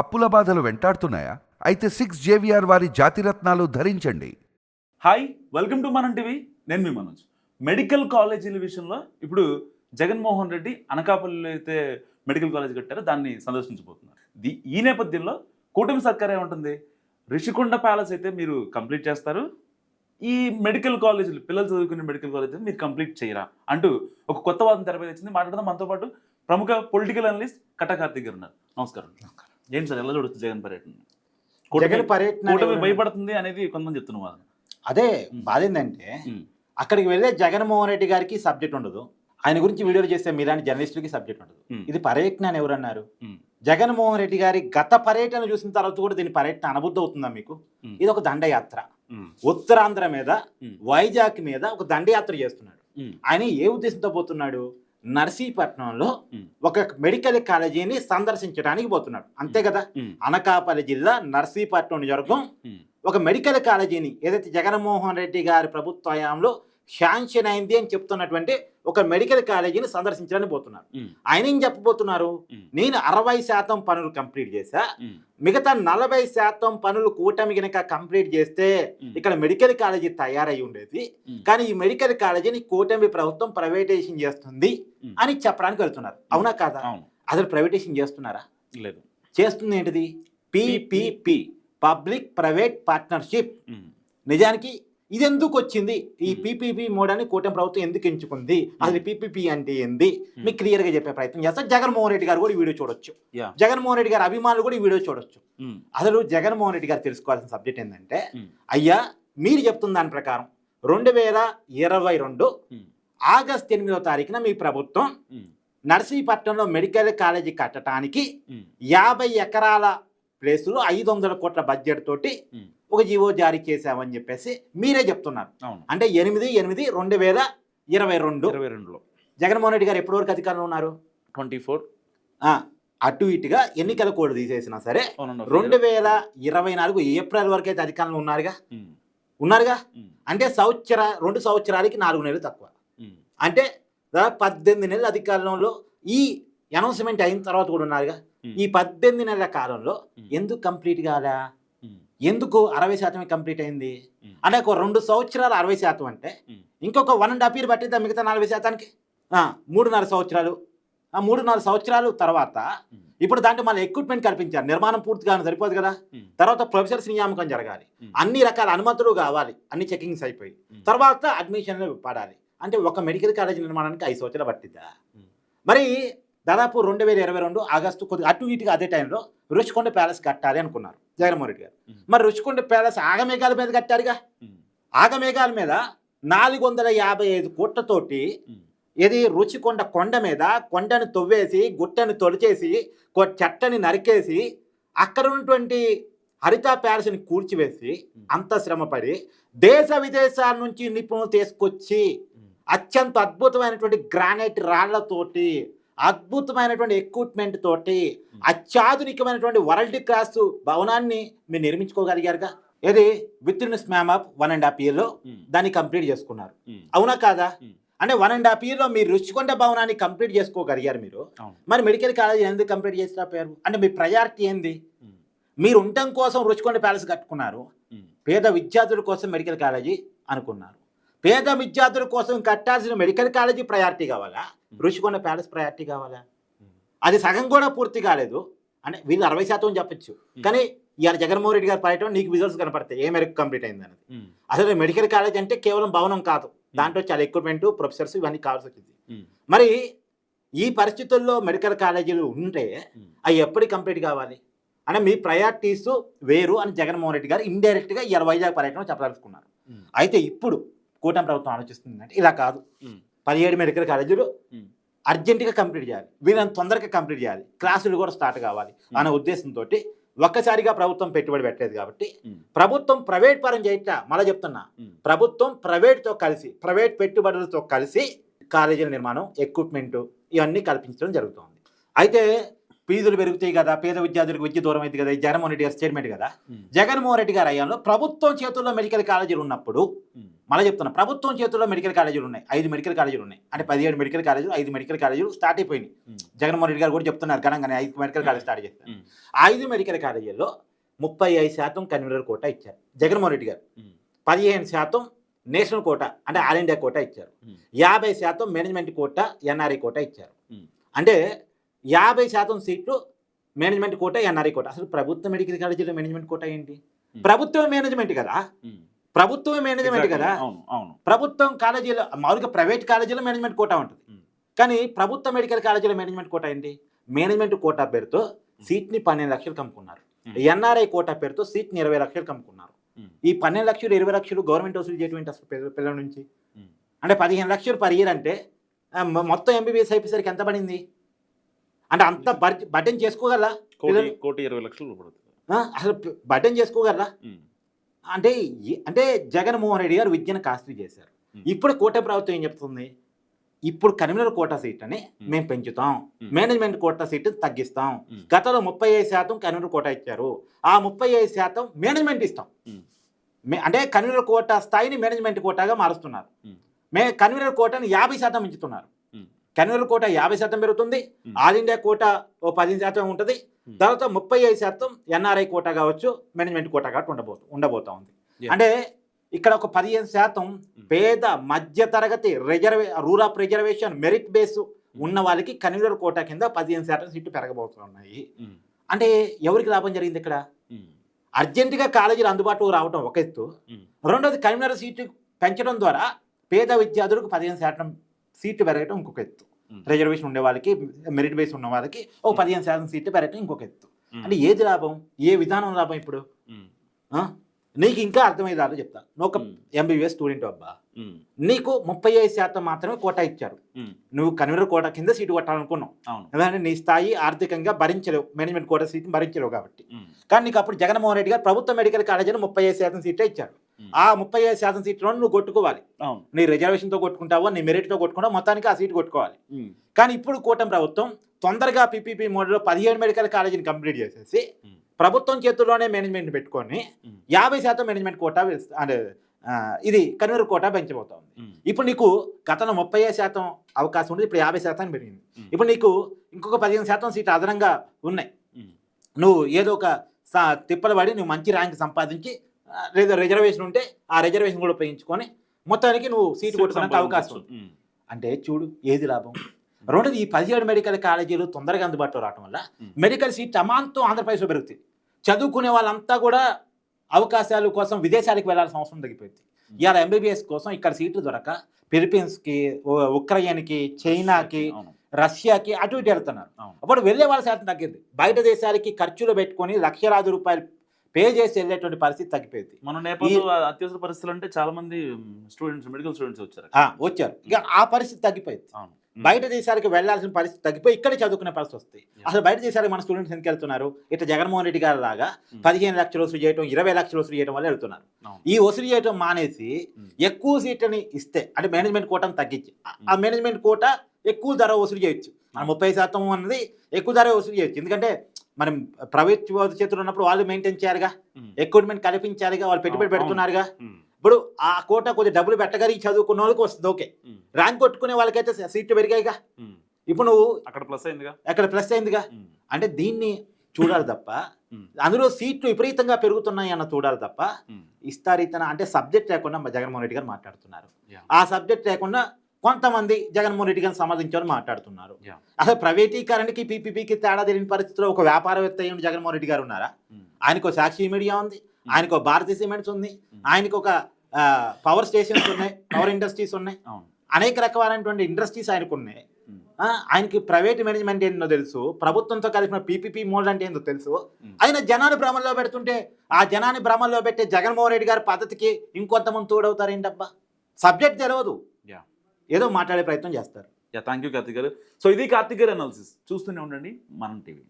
అప్పుల బాధలు వెంటాడుతున్నాయా? అయితే సిక్స్ జేవిఆర్ వారి జాతిరత్నాలు ధరించండి. Hi welcome to Manam TV. నేను మీ మనోజ్. మెడికల్ కాలేజీల విషయంలో ఇప్పుడు జగన్మోహన్ రెడ్డి అనకాపల్లిలో అయితే మెడికల్ కాలేజ్ కట్టారో దాన్ని సందర్శించబోతున్నారు. ది ఈ నేపథ్యంలో కూటమి సర్కార్ ఏమంటుంది? రిషికొండ ప్యాలెస్ అయితే మీరు కంప్లీట్ చేస్తారు. ఈ మెడికల్ కాలేజీలు పిల్లలు చదువుకునే మెడికల్ కాలేజీలు మీరు కంప్లీట్ చేయరా? అంటూ ఒక కొత్త వాదన తెరపై వచ్చింది మాట్లాడదాం. మనతో పాటు ప్రముఖ పొలిటికల్ అనలిస్ట్ కటా కార్తిక్ గారు ఉన్నారు. నమస్కారం. ఏంటి సార్ ఎలా చూడొచ్చు జగన్ పర్యటన జగన్ పర్యటన కూటమి భయపడుతుంది అనేది కొంతమంది చెప్తున్న వాదన అదే. బాధ ఏంటంటే. అక్కడికి వెళ్ళే జగన్మోహన్ రెడ్డి గారికి సబ్జెక్ట్ ఉండదు ఆయన గురించి వీడియోలు చేస్తే మీలాంటి జర్నలిస్టులకి సబ్జెక్ట్ ఉండదు. ఇది పర్యటన అని ఎవరన్నారు. జగన్మోహన్ రెడ్డి గారి గత పర్యటన చూసిన తర్వాత కూడా దీని పర్యటన అనుబుద్ధి అవుతుందా మీకు. ఇది ఒక దండయాత్ర. ఉత్తరాంధ్ర మీద. వైజాగ్ మీద ఒక దండయాత్ర చేస్తున్నాడు. ఆయన ఏ ఉద్దేశంతో పోతున్నాడు నర్సీపట్నంలో. ఒక మెడికల్ కాలేజీని సందర్శించడానికి పోతున్నాడు అంతే కదా. అనకాపల్లి జిల్లా నర్సీపట్నం నియోజకవర్గం. ఒక మెడికల్ కాలేజీని ఏదైతే జగన్మోహన్ రెడ్డి గారి ప్రభుత్వ హయాంలో శాంక్షన్ అయింది అని చెప్తున్నటువంటి ఒక మెడికల్ కాలేజీని సందర్శించడానికి పోతున్నారు. ఆయన ఏం చెప్పబోతున్నారు. నేను అరవై శాతం పనులు కంప్లీట్ చేశా. మిగతా నలభై శాతం పనులు కూటమి కనుక కంప్లీట్ చేస్తే. ఇక్కడ మెడికల్ కాలేజీ తయారై ఉండేది. కానీ ఈ మెడికల్ కాలేజీని కూటమి ప్రభుత్వం ప్రైవేటైజేషన్ చేస్తుంది. అని చెప్పడానికి వెళ్తున్నారు అవునా కాదా అసలు ప్రైవేటైజేషన్ చేస్తున్నారా లేదు చేస్తుంది ఏంటిది పిపిపి పబ్లిక్ ప్రైవేట్ పార్ట్నర్షిప్. నిజానికి ఇది ఎందుకు వచ్చింది ఈ. పీపీపీ మోడల్ని కూటమి ప్రభుత్వం ఎందుకు ఎంచుకుంది అసలు పీపీపీ అంటే ఏంది. మీకు క్లియర్గా చెప్పే ప్రయత్నం చేస్తా జగన్మోహన్ రెడ్డి గారు కూడా ఈ వీడియో చూడొచ్చు. జగన్మోహన్ రెడ్డి గారి అభిమానులు కూడా ఈ వీడియో చూడొచ్చు. అసలు జగన్మోహన్ రెడ్డి గారు తెలుసుకోవాల్సిన సబ్జెక్ట్ ఏంటంటే. అయ్యా మీరు చెప్తున్న దాని ప్రకారం రెండు వేల ఇరవై రెండు. ఆగస్ట్ ఎనిమిదో తారీఖున మీ ప్రభుత్వం. నర్సీపట్నంలో మెడికల్ కాలేజీ కట్టడానికి. యాభై ఎకరాల ప్లేసులో ఐదు వందల కోట్ల బడ్జెట్ తోటి. ఒక జీవో జారీ చేశామని చెప్పేసి మీరే చెప్తున్నారు అంటే ఎనిమిది ఎనిమిది రెండు వేల ఇరవై రెండు ఇరవై రెండులో జగన్మోహన్ రెడ్డి గారు ఎప్పటి వరకు అధికారంలో ఉన్నారు ట్వంటీ ఫోర్ ఆ, అటు ఇటుగా ఎన్నికల కోడ్ తీసేసినా సరే రెండు వేల ఇరవై నాలుగు ఏప్రిల్ వరకు అయితే అధికారంలో ఉన్నారుగా. ఉన్నారుగా. అంటే సంవత్సర రెండు సంవత్సరాలకి నాలుగు నెలలు తక్కువ. అంటే దాదాపు పద్దెనిమిది నెలల అధికారంలో ఈ అనౌన్స్మెంట్ అయిన తర్వాత కూడా ఉన్నారుగా. ఈ పద్దెనిమిది నెలల కాలంలో. ఎందుకు కంప్లీట్ కాదా. ఎందుకు అరవై శాతమే కంప్లీట్ అయింది. అంటే ఒక రెండు సంవత్సరాలు అరవై శాతం అంటే. ఇంకొక వన్ అండ్ హాఫ్ ఇయర్ పట్టిద్దా మిగతా నలభై శాతానికి మూడున్నర సంవత్సరాలు ఆ మూడున్నర సంవత్సరాలు తర్వాత. ఇప్పుడు దాంట్లో మళ్ళీ ఎక్విప్మెంట్ కల్పించారు నిర్మాణం పూర్తిగా సరిపోదు కదా. తర్వాత ప్రొఫెసర్స్ నియామకం జరగాలి. అన్ని రకాల అనుమతులు కావాలి అన్ని చెకింగ్స్ అయిపోయి. తర్వాత అడ్మిషన్లు పడాలి అంటే ఒక మెడికల్ కాలేజ్ నిర్మాణానికి ఐదు సంవత్సరాలు పట్టిద్దా. మరి దాదాపు రెండు వేల ఇరవై రెండు ఆగస్టు కొద్దిగా అటు ఇటుగా అదే టైంలో రుచికొండ ప్యాలెస్ కట్టాలి అనుకున్నారు జగన్మోహన్ రెడ్డి గారు. మరి రుచికొండ ప్యాలెస్ ఆగమేఘాల మీద కట్టారుగా. ఆగమేఘాల మీద నాలుగు వందల యాభై ఐదు కోట్లతోటి. ఇది రుచికొండ కొండ మీద కొండను తవ్వేసి గుట్టను తొలిచేసి చెట్టని నరికేసి అక్కడ ఉన్నటువంటి హరిత ప్యాలెస్ని కూల్చివేసి అంత శ్రమపడి దేశ విదేశాల నుంచి నిపుణులు తీసుకొచ్చి. అత్యంత అద్భుతమైనటువంటి గ్రానైట్ రాళ్ళతోటి అద్భుతమైనటువంటి ఎక్విప్మెంట్ తోటి అత్యాధునికమైనటువంటి వరల్డ్ క్లాస్ భవనాన్ని మీరు నిర్మించుకోగలిగారుగా? ఏది? Within స్మామ్ up one and half ఇయర్లో. దాన్ని కంప్లీట్ చేసుకున్నారు. అవునా కాదా. అంటే వన్ అండ్ హాఫ్ ఇయర్లో మీరు రుచికొండ భవనాన్ని కంప్లీట్ చేసుకోగలిగారు మీరు. మరి మెడికల్ కాలేజ్ ఎందుకు కంప్లీట్ చేసిపోయారు అంటే మీ ప్రయారిటీ ఏంది. మీరు ఉండటం కోసం రుచికొండ ప్యాలెస్ కట్టుకున్నారు. పేద విద్యార్థుల కోసం మెడికల్ కాలేజీ అనుకున్నారు. పేద విద్యార్థుల కోసం కట్టాల్సిన మెడికల్ కాలేజీ ప్రయారిటీ కావాలా? రుషికొండ ప్యాలెస్ ప్రయారిటీ కావాలా. అది సగం కూడా పూర్తి కాలేదు. అంటే వీళ్ళు అరవై శాతం చెప్పొచ్చు. కానీ ఇవాళ జగన్మోహన్ రెడ్డి గారి పర్యటన నీకు విజువల్స్ కనపడతాయి. ఏ మేరకు కంప్లీట్ అయింది అనేది. అసలు మెడికల్ కాలేజ్ అంటే కేవలం భవనం కాదు. దాంట్లో చాలా ఎక్విప్మెంట్ ప్రొఫెసర్స్ ఇవన్నీ కావాల్సి వచ్చింది. మరి ఈ పరిస్థితుల్లో మెడికల్ కాలేజీలు ఉంటే. అవి ఎప్పటికి కంప్లీట్ కావాలి? అంటే మీ ప్రయారిటీస్ వేరు అని జగన్మోహన్ రెడ్డి గారు ఇండైరెక్ట్గా ఇవాళ వైజాగ్ పర్యటన చెప్పదలుచుకున్నారు. అయితే ఇప్పుడు కూటమి ప్రభుత్వం ఆలోచిస్తుందంటే ఇలా కాదు. పదిహేడు మెడికల్ కాలేజీలు. అర్జెంటుగా కంప్లీట్ చేయాలి వీళ్ళని తొందరగా కంప్లీట్ చేయాలి క్లాసులు కూడా స్టార్ట్ కావాలి అనే ఉద్దేశంతో ఒక్కసారిగా ప్రభుత్వం పెట్టుబడి పెట్టలేదు కాబట్టి. ప్రభుత్వం ప్రైవేట్ పరం చేయట మళ్ళీ చెప్తున్నా. ప్రభుత్వం ప్రైవేట్తో కలిసి ప్రైవేట్ పెట్టుబడులతో కలిసి కాలేజీల నిర్మాణం ఎక్విప్మెంట్ ఇవన్నీ కల్పించడం జరుగుతోంది అయితే ఫీజులు పెరుగుతాయి కదా పేద విద్యార్థులకు విద్య దూరం అయింది కదా జగన్మోహన్ రెడ్డి గారు స్టేట్మెంట్ కదా. జగన్మోహన్ రెడ్డి గారు అయ్యాలో ప్రభుత్వం చేతుల్లో మెడికల్ కాలేజీలు ఉన్నప్పుడు మళ్ళీ చెప్తున్నా ప్రభుత్వం చేతుల్లో మెడికల్ కాలేజీలు ఉన్నాయి. ఐదు మెడికల్ కాలేజీలు ఉన్నాయి. అంటే పదిహేడు మెడికల్ కాలేజీలు ఐదు మెడికల్ కాలేజీలు స్టార్ట్ అయిపోయినాయి. జగన్మోహన్ రెడ్డి గారు కూడా చెప్తున్నారు ఘనంగానే ఐదు మెడికల్ కాలేజ్ స్టార్ట్ చేస్తారు ఐదు మెడికల్ కాలేజీల్లో ముప్పై ఐదు శాతం కన్వీనర్ కోటా ఇచ్చారు జగన్మోహన్ రెడ్డి గారు. పదిహేను శాతం నేషనల్ కోటా అంటే ఆల్ ఇండియా కోటా ఇచ్చారు. యాభై శాతం మేనేజ్మెంట్ కోటా ఎన్ఆర్ఐ కోటా ఇచ్చారు. అంటే యాభై శాతం సీట్లు మేనేజ్మెంట్ కోటా ఎన్ఆర్ఐ కోటా. అసలు ప్రభుత్వ మెడికల్ కాలేజీలో మేనేజ్మెంట్ కోటా ఏంటి? ప్రభుత్వం మేనేజ్మెంట్ కదా? ప్రభుత్వమే మేనేజ్మెంట్ కదా? ప్రభుత్వం కాలేజీలో మామూలుగా ప్రైవేట్ కాలేజీలో మేనేజ్మెంట్ కోటా ఉంటుంది. Hmm. కానీ ప్రభుత్వ మెడికల్ కాలేజీలో మేనేజ్మెంట్ కోటా ఏంటి? మేనేజ్మెంట్ కోటా పేరుతో సీట్ని పన్నెండు లక్షలు కమ్ముకున్నారు. Hmm. ఎన్ఆర్ఐ కోటా పేరుతో సీట్ని ఇరవై లక్షలు కమ్ముకున్నారు. Hmm. ఈ పన్నెండు లక్షలు ఇరవై లక్షలు గవర్నమెంట్ వసూలు చేయటువంటి అసలు పిల్ల- పిల్లల నుంచి? Hmm. అంటే పదిహేను లక్షలు పర్ ఇయర్ అంటే మొత్తం ఎంబీబీఎస్ అయిపోయేసరికి ఎంత పడింది? అంటే అంత బడ్జెట్ చేసుకోగలరా కోటి ఇరవై లక్షలు అసలు బడ్జెట్ చేసుకోగలరా. అంటే అంటే జగన్మోహన్ రెడ్డి గారు విద్యను కాస్ట్లీ చేశారు. ఇప్పుడు కోట ప్రభుత్వం ఏం చెప్తుంది ఇప్పుడు కన్వీనర్ కోటా సీట్ అని. మేము పెంచుతాం. మేనేజ్మెంట్ కోటా సీట్ తగ్గిస్తాం. గతంలో ముప్పై ఐదు శాతం కన్వీనర్ కోటా ఇచ్చారు ఆ ముప్పై ఐదు శాతం మేనేజ్మెంట్ ఇస్తాం అంటే కన్వీనర్ కోటా స్థాయిని మేనేజ్మెంట్ కోటాగా మారుస్తున్నారు. మే కన్వీనర్ కోటాని యాభై శాతం పెంచుతున్నారు. కన్వీనర్ కోటా యాభై శాతం పెరుగుతుంది. ఆల్ ఇండియా కోటా ఓ పదిహేను శాతం ఉంటుంది. తర్వాత ముప్పై ఐదు శాతం ఎన్ఆర్ఐ కోటా కావచ్చు మేనేజ్మెంట్ కోటా కాబట్టి ఉండబోతు ఉండబోతా ఉంది. అంటే ఇక్కడ ఒక పదిహేను శాతం పేద మధ్య తరగతి రిజర్వే rule of reservation merit base ఉన్న వాళ్ళకి కన్వీనర్ కోటా కింద పదిహేను శాతం సీట్లు పెరగబోతున్నాయి. అంటే ఎవరికి లాభం జరిగింది ఇక్కడ. అర్జెంటుగా కాలేజీలు అందుబాటులో రావడం ఒక ఎత్తు. రెండోది కన్వీనర్ సీటు పెంచడం ద్వారా పేద విద్యార్థులకు పదిహేను శాతం సీట్లు పెరగడం ఇంకొక ఎత్తు. రిజర్వేషన్ ఉండే వాళ్ళకి మెరిట్ బేస్ ఉన్న వాళ్ళకి ఒక Hmm. పదిహేను శాతం సీట్లు పెరగడం ఇంకొక ఎత్తు. అంటే ఏది లాభం ఏ విధానం లాభం ఇప్పుడు? నీకు ఇంకా అర్థమయ్యేదాలు చెప్తా నువ్వు ఒక. ఎంబీబీఎస్ స్టూడెంట్ అబ్బా. నీకు ముప్పై ఐదు శాతం మాత్రమే కోటా ఇచ్చారు. నువ్వు కన్వీనర్ కోటా కింద సీటు కొట్టాలనుకున్నావు అవును ఎందుకంటే నీ స్థాయి ఆర్థికంగా భరించలేవు మేనేజ్మెంట్ కోటా సీట్ని భరించలేవు కాబట్టి. కానీ నీకు అప్పుడు జగన్మోహన్ రెడ్డి గారు ప్రభుత్వ మెడికల్ కాలేజీలో ముప్పై ఐదు శాతం సీటే ఇచ్చారు. ఆ ముప్పై ఐదు శాతం సీట్లో నువ్వు కొట్టుకోవాలి నీ రిజర్వేషన్తో కొట్టుకుంటావో నీ మెరిట్తో కొట్టుకుంటావో మొత్తానికి ఆ సీటు కొట్టుకోవాలి. కానీ ఇప్పుడు కూటమి ప్రభుత్వం తొందరగా పీపీపీ మోడల్లో పదిహేడు మెడికల్ కాలేజీని కంప్లీట్ చేసేసి. ప్రభుత్వం చేతుల్లోనే మేనేజ్మెంట్ పెట్టుకొని. యాభై శాతం మేనేజ్మెంట్ కోటా అంటే ఇది కన్వీనర్ కోటా పెంచబోతోంది. ఇప్పుడు నీకు గతంలో ముప్పై శాతం అవకాశం ఉంది ఇప్పుడు యాభై శాతం పెరిగింది. ఇప్పుడు నీకు ఇంకొక పదిహేను శాతం సీట్లు అదనంగా ఉన్నాయి. నువ్వు ఏదో ఒక సా- తిప్పలు పడి నువ్వు మంచి ర్యాంక్ సంపాదించి లేదా రిజర్వేషన్ ఉంటే ఆ రిజర్వేషన్ కూడా ఉపయోగించుకొని మొత్తానికి నువ్వు సీటు కొట్టుకోవడానికి అవకాశం. అంటే చూడు ఏది లాభం రెండోది ఈ పదిహేడు మెడికల్ కాలేజీలు తొందరగా అందుబాటులో రావడం వల్ల. మెడికల్ సీట్ అమాంతం ఆంధ్రప్రదేశ్లో పెరుగుతాయి చదువుకునే వాళ్ళంతా కూడా అవకాశాల కోసం విదేశాలకు వెళ్ళాల్సిన అవసరం తగ్గిపోయింది. ఇవాళ ఎంబీబీఎస్ కోసం ఇక్కడ సీట్లు దొరక ఫిలిపీన్స్కి ఉక్రెయిన్కి చైనాకి రష్యాకి అటు ఇటు వెళ్తున్నారు. అప్పుడు వెళ్ళే వాళ్ళ శాతం తగ్గింది. బయట దేశాలకి ఖర్చులు పెట్టుకొని లక్షలాది రూపాయలు పే చేసి వెళ్ళేటువంటి పరిస్థితి తగ్గిపోయింది. మన నేపథ్యంలో అత్యవసర పరిస్థితులు అంటే చాలా మంది స్టూడెంట్స్ మెడికల్ స్టూడెంట్స్ వచ్చారు వచ్చారు. ఇక ఆ పరిస్థితి తగ్గిపోయింది. బయట దేశాలకు వెళ్ళాల్సిన పరిస్థితి తగ్గిపోయి ఇక్కడ చదువుకునే పరిస్థితి వస్తాయి Yeah. అసలు బయట దేశాలకు మన స్టూడెంట్స్ ఎందుకు వెళ్తున్నారు ఇట్లా జగన్మోహన్ రెడ్డి గారి లాగా. పదిహేను లక్షలు వసూలు చేయడం ఇరవై లక్షలు వసూలు చేయడం వల్ల వెళ్తున్నారు ఈ వసూలు చేయడం మానేసి. ఎక్కువ సీట్లని ఇస్తే అంటే మేనేజ్మెంట్ కోటాను తగ్గించి ఆ- మేనేజ్మెంట్ కోట ఎక్కువ ధర వసూలు చేయొచ్చు మన ముప్పై శాతం అన్నది ఎక్కువ ధర వసూలు చేయొచ్చు ఎందుకంటే మనం ప్రైవేట్ చేతులు ఉన్నప్పుడు వాళ్ళు మెయింటైన్ చేయాలిగా. ఎక్విప్మెంట్ కల్పించాలిగా వాళ్ళు పెట్టుబడి. పెడుతున్నారుగా. ఇప్పుడు ఆ కోట కొద్దిగా డబ్బులు పెట్టగలిగి చదువుకున్న వాళ్ళకి వస్తుంది ఓకే. ర్యాంక్ కొట్టుకునే వాళ్ళకైతే సీట్లు పెరిగాయిగా. ఇప్పుడు నువ్వు అక్కడ ప్లస్ అయిందిగా అక్కడ ప్లస్ అయిందిగా. అంటే దీన్ని చూడాలి తప్ప. అందులో సీట్లు విపరీతంగా పెరుగుతున్నాయి అన్న చూడాలి తప్ప. ఇస్తారీతన అంటే సబ్జెక్ట్ లేకుండా జగన్మోహన్ రెడ్డి గారు మాట్లాడుతున్నారు. ఆ సబ్జెక్ట్ లేకుండా కొంతమంది జగన్మోహన్ రెడ్డి గారిని సమర్థించాలని మాట్లాడుతున్నారు. అసలు ప్రైవేటీకరణకి పీపీపీకి తేడా తెలియని పరిస్థితిలో ఒక వ్యాపారవేత్త అయ్యి జగన్మోహన్ రెడ్డి గారు ఉన్నారా. ఆయనకు సాక్షి మీడియా ఉంది ఆయనకు ఒక భారతీయ సిమెంట్స్ ఉంది. ఆయనకు ఒక పవర్ స్టేషన్స్ ఉన్నాయి పవర్ ఇండస్ట్రీస్ ఉన్నాయి. అనేక రకమైనటువంటి ఇండస్ట్రీస్ ఆయనకు ఉన్నాయి. ఆయనకి ప్రైవేట్ మేనేజ్మెంట్ ఏంటో తెలుసు ప్రభుత్వంతో కలిపిన పీపీపీ మోడల్ అంటే ఏంటో తెలుసు. ఆయన జనాన్ని భ్రమంలో పెడుతుంటే ఆ జనాన్ని భ్రమంలో పెట్టే జగన్మోహన్ రెడ్డి గారి పద్ధతికి ఇంకొంతమంది తోడవుతారు ఏంటబ్బా సబ్జెక్ట్ తెలియదు. ఏదో మాట్లాడే ప్రయత్నం చేస్తారు. యా థ్యాంక్ యూ కార్తిక్ గారు. సో ఇది కార్తిక్ గారు అనాలిసిస్ చూస్తూనే ఉండండి. మనం టీవీ.